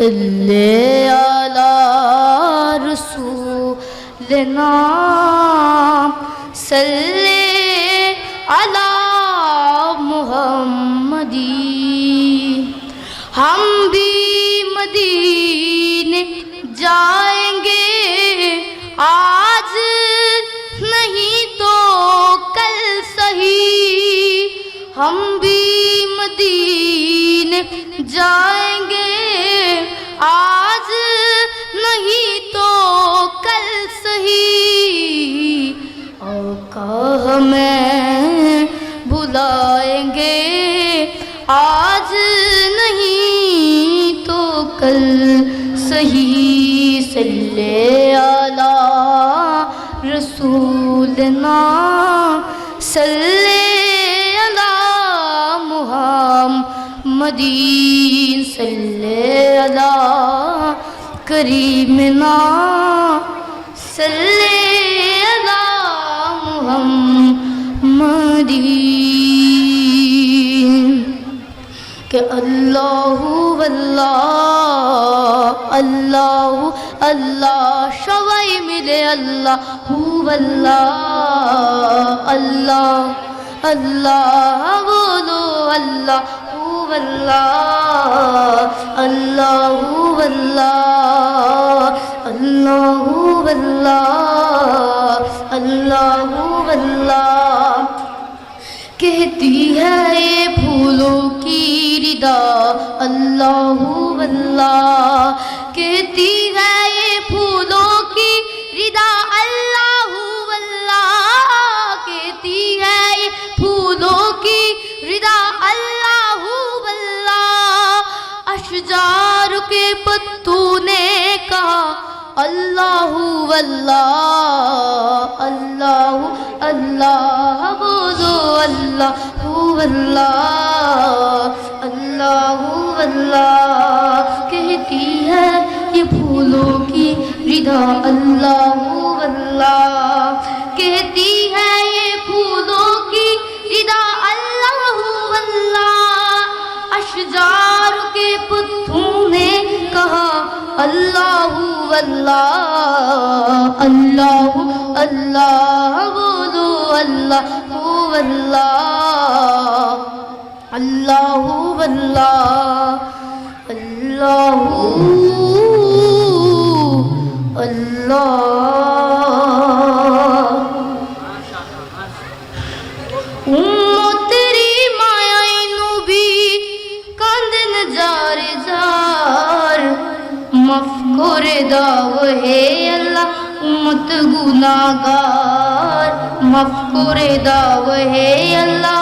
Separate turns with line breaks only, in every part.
صلی علی رسولنا صلی علی محمدی۔ ہم بھی مدینے جائیں گے۔ آج نہیں تو کل صحیح۔ ہم بھی مدینے جائیں آج نہیں تو کل صحیح صلی علی رسولنا صلی علی محمدین صلی علی کریمنا کہ اللہ واللہ اللہ اللہ شوائی ملے اللہ ہو اللہ اللہ اللہ بولو اللہ ہو اللہ اللہ واللہ اللہ واللہ اللہ واللہ ردا اللہ اللہ۔ کہتی ہے یہ پھولوں کی ردا۔ اللہ اللہ۔ کہتی ہے یہ پھولوں کی ردا۔ اللہ اللہ۔ اشجار کے پتوں نے کہا، اللہ اللہ۔ اللہ اللہ۔ بولو، اللہ اللہ۔ اللہ کہتی ہے یہ پھولوں کی ردا اللہ اللہ۔ کہتی ہے یہ پھولوں کی ردا اللہ اللہ۔ اشجار کے پتھوں نے کہا اللہ اللہ۔ اللہ اللہ، بولو اللہ اللہ۔ اللہ اللہ اللہ اللہ উম্মতেরি মায়াই নবী কান্দেন যার যার মাফ করে দাও হে আল্লাহ উম্মত গুনাহগার মাফ করে দাও হে আল্লাহ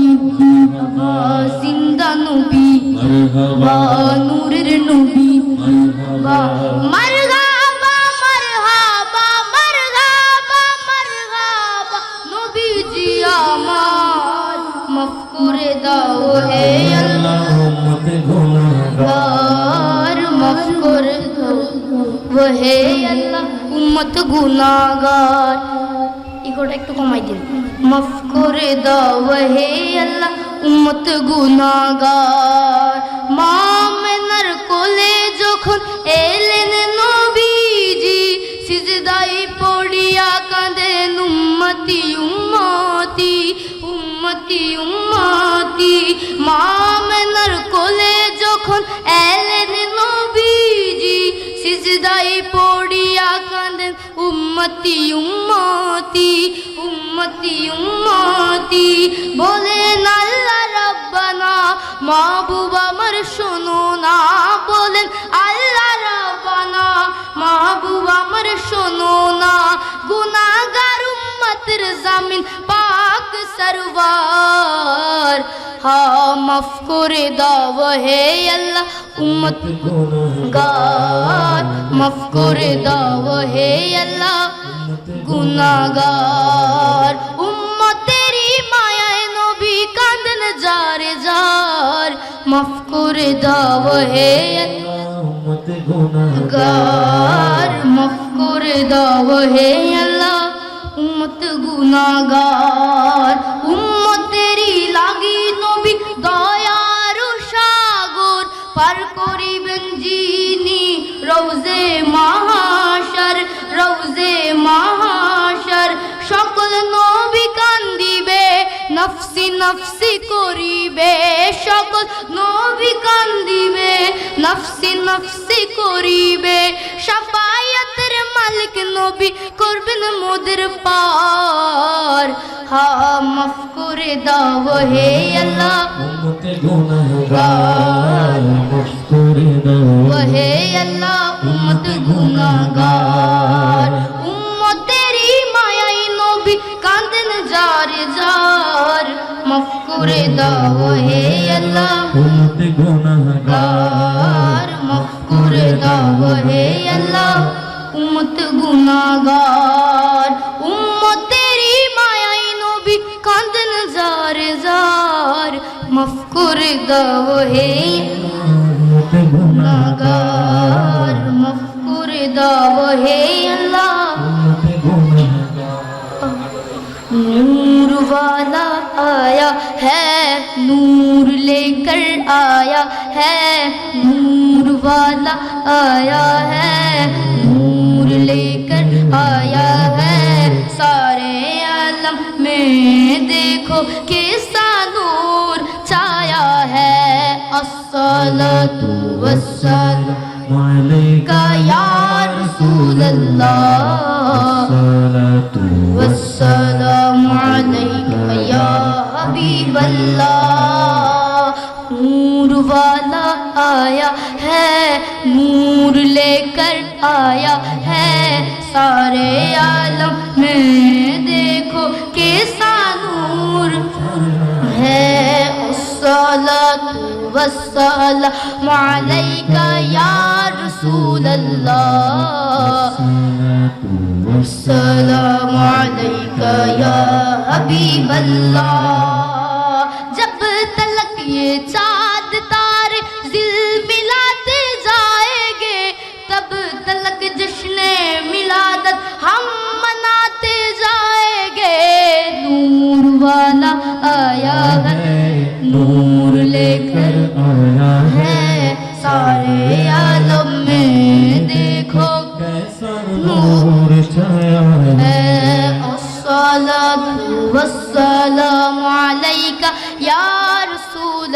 জিন্দা নবী মারহাবা। নূরের নবী মারহাবা। মারহাবা মারহাবা মারহাবা মারহাবা। নবীজি আমার মাফ করে দাও হে আল্লাহ গার মাফ করে দাও। হে আল্লাহ উম্মত গুনাহগার। ইগোটা একটু কমাই দিন। মাফ করে দাও হে আল্লাহ উম্মত গুনাহগার। মা উম্মতি উম্মতি উম্মতি উম্মতি। বলেন আল্লাহ রব্বানা মাহবুব আমার শোনো না। বলেন আল্লাহ রব্বানা মাহবুব আমার শোনো না। গুনাহগার উম্মতের জামিন পাক সরওয়ার। হ্যাঁ মাফ করে দাও হে আল্লাহ উম্মত গার মাফ করে দাও হে আল্লাহ গুনাগার উম্মতেরি মায়ায় নবী কান্দন যারে যার। মাফ করে দাও হে আল্লাহ
উম্মত গুনাহগার।
মাফ করে দাও হে আল্লাহ, উম্মত গুনাগার উম্মতেরি লাগি নবী দয়ার সাগর, পার করিবেন যিনি রওজে মহাশর রওজে মহাশর। সকল নবী কান্দিবে, নফসি নফসি করিবে, সকল নবী নফসি নফসি করিবে সাফায়াতের মালিক নবী করবেন মোদের পার। হা মাফ করে দাও হে আল্লাহ।
উম্মতে গুনাহগার মাফ করে দাও।
হে আল্লাহ উম্মত গুনাহগার। যারে যার মাফ করে দাও হে আল্লাহ।
উম্মত গুনাহগার
গার মাফ করে দাও হে আল্লাহ। উম্মত গুনাহগার উম্মতেরি মায়াই নবী কাঁদেন যারে যার মাফ করে দাও হে
উম্মত
গুনাহগার মাফ করে দাও হে আল্লাহ। والا آیا ہے نور لے کر آیا ہے نور والا آیا ہے نور لے کر آیا ہے۔ سارے عالم میں دیکھو کیسا نور چھایا ہے۔ السلام
والسلام
علیکہ یا رسول
اللہ.
والسلام علیکہ یا حبیب اللہ. نور والا آیا ہے نور لے کر آیا ہے. سارے عالم میں دیکھو کیسا نور ہے. الصلاة والسلام علیکہ یا رسول الله
الصلاة
السلام عليك يا حبيب اللہ جب تلک یہ چاند تارے دل ملاتے جائیں گے تب تلک جشن ملادت ہم مناتے جائیں گے نور والا آیا ہے نور لے کر
آیا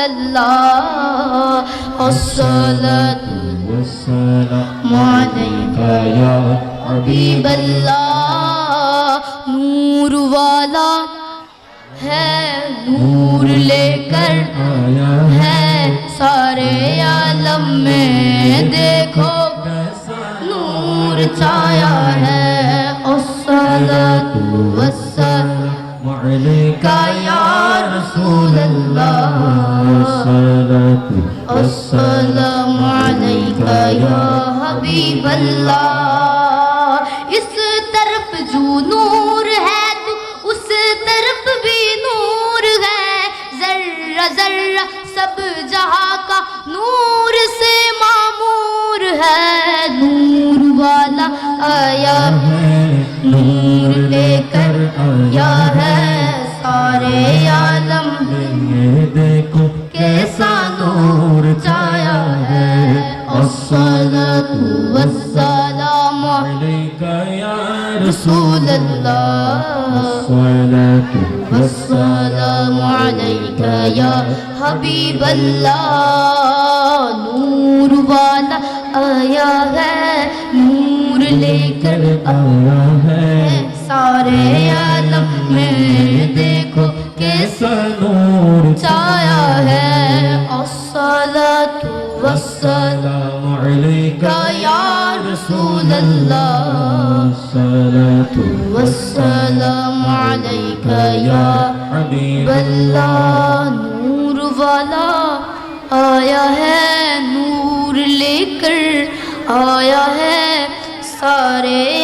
الله الصلاة
والسلام
عليك
يا
حبیب اللہ نور والا ہے نور لے کر ہے سارے عالم میں دیکھو نور چھایا ہے الصلاة والسلام
عليك
يا رسول الله.
الصلاة
السلام عليك يا حبيب اللہ اس طرف جو نور ہے تو اس طرف بھی نور ہے. ذرہ ذرہ سب جہاں کا نور سے معمور ہے. نور والا آیا ہے، نور لے کر آیا ہے. سارے عالم
یہ دیکھو
کیسا نور چھایا ہے۔ والسلام
عليك يا
رسول اللہ۔ والسلام عليك يا حبیب اللہ۔ نور والا آیا ہے نور لے کر
آیا ہے۔
سارے میں دیکھو کیسا
نور
چھایا ہے۔ الصلاة والسلام
علیکہ
یا رسول اللہ۔
الصلاة
والسلام علیکہ یا
حبیب
اللہ۔ نور والا آیا ہے، نور لے کر آیا ہے۔ سارے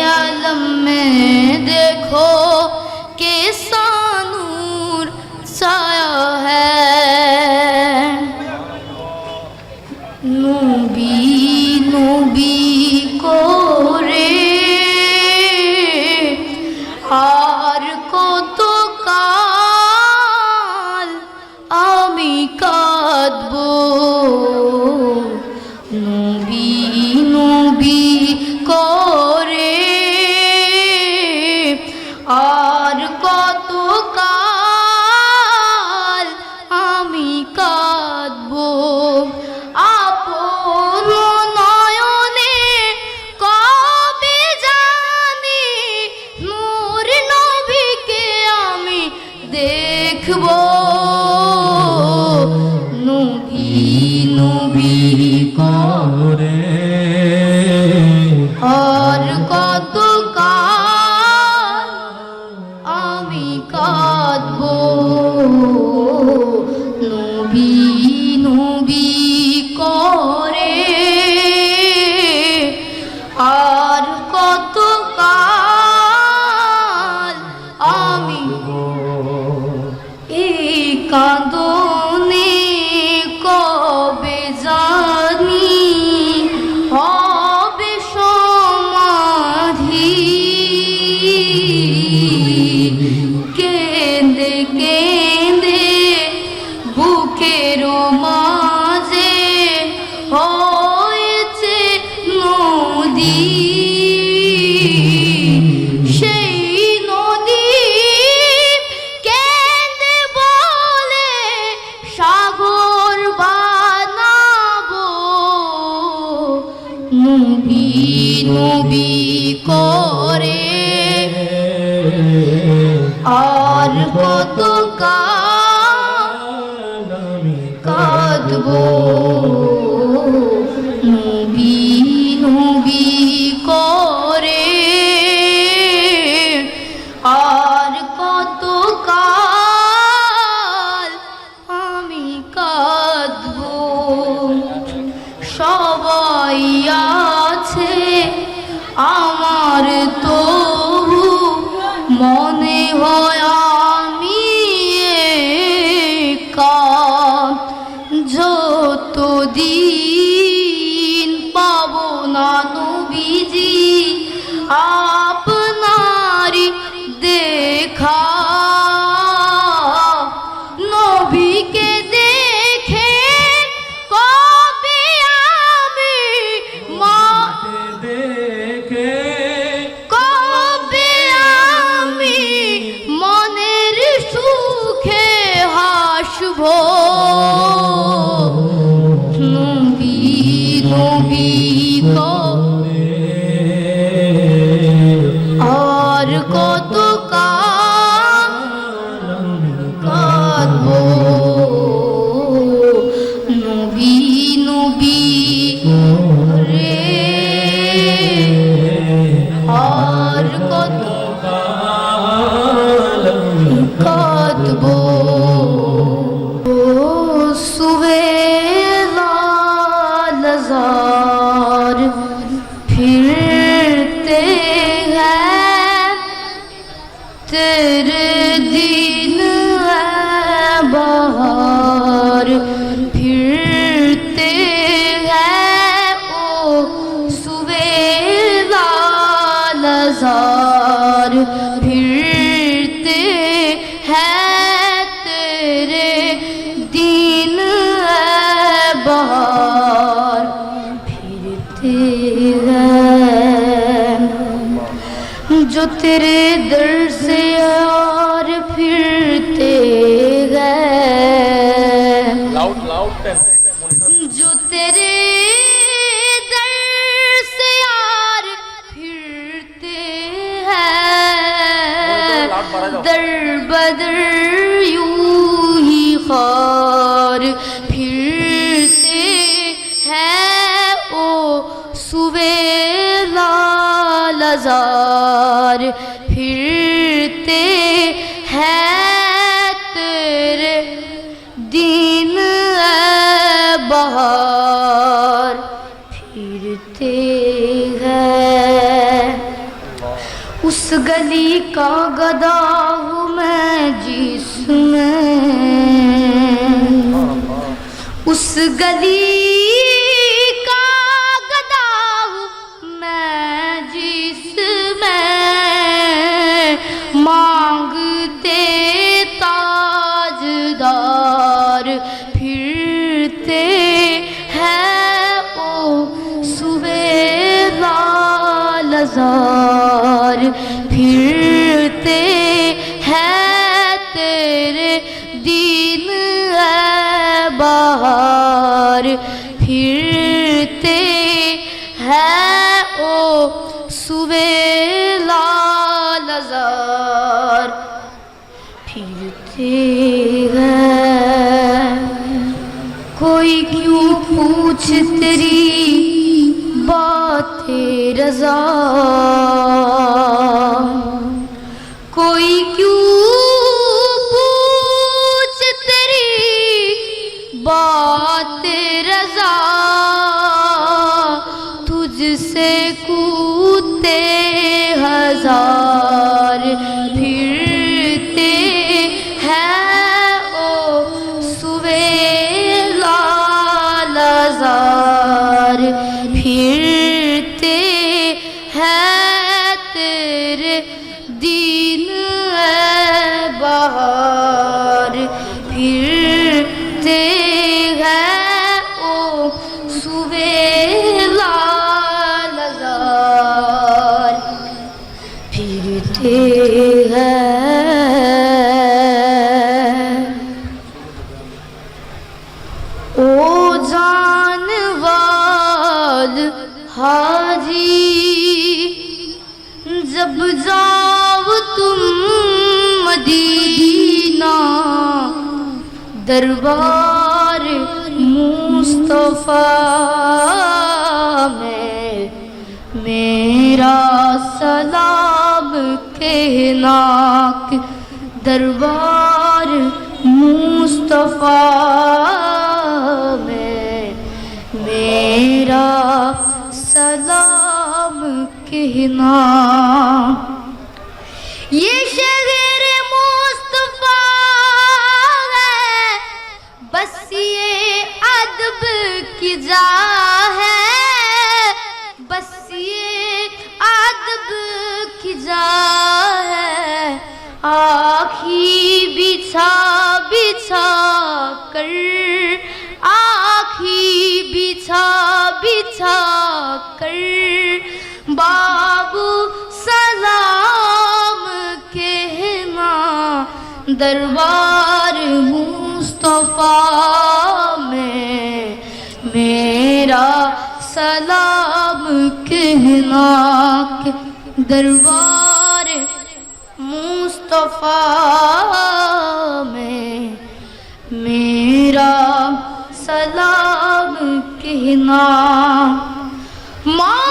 কত কাঁদব? جو تیرے در سے آ پھرتے ہیں اس گلی کا گدا ہوں میں جس میں۔ اس گلی بہار پھرتے ہیں او سویلا لزار پھرتے ہیں۔ کوئی کیوں پوچھ تیری بات رضا؟ دربار مصطفیٰ میں میرا سلام کہنا کہ دربار مصطفیٰ میں میرا سلام کہنا یہ شہر کی جا ہے، بس یہ ادب کی جا ہے۔ آخی بچھا بچھا کر۔ آخی بچھا بچھا کر۔ بابو سلام کہنا، دربار مصطفیٰ کہنا کہ دربار مصطفیٰ میں میرا سلام کہنا۔ ماں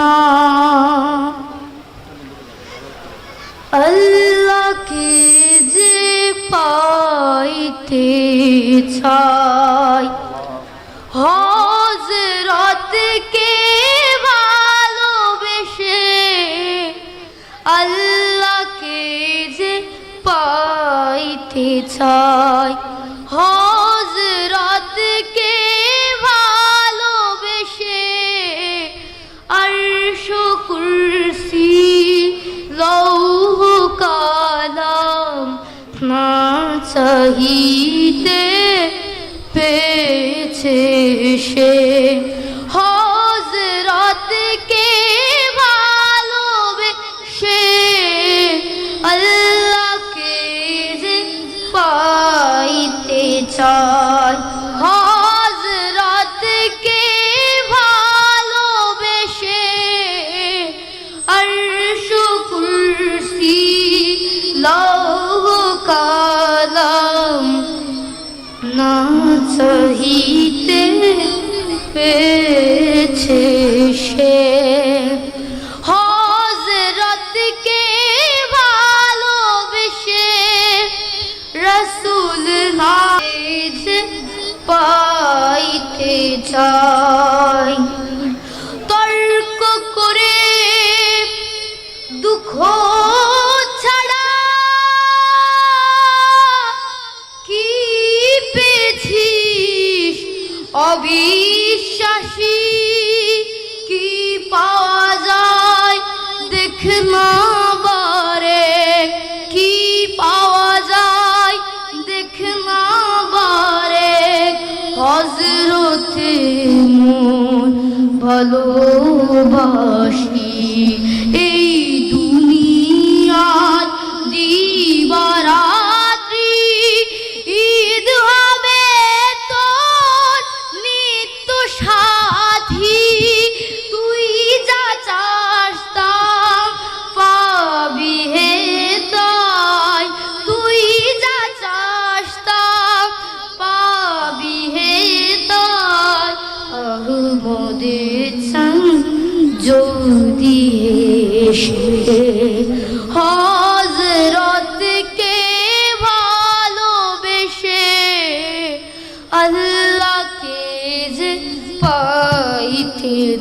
না। আল্লাহকে যে পাইতে চাই হজরতকে ভালোবেসে আল্লাহকে যে পাইতে চাই চাহিতে نہ صحیح پہ ভালোবাসি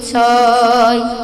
পাইতে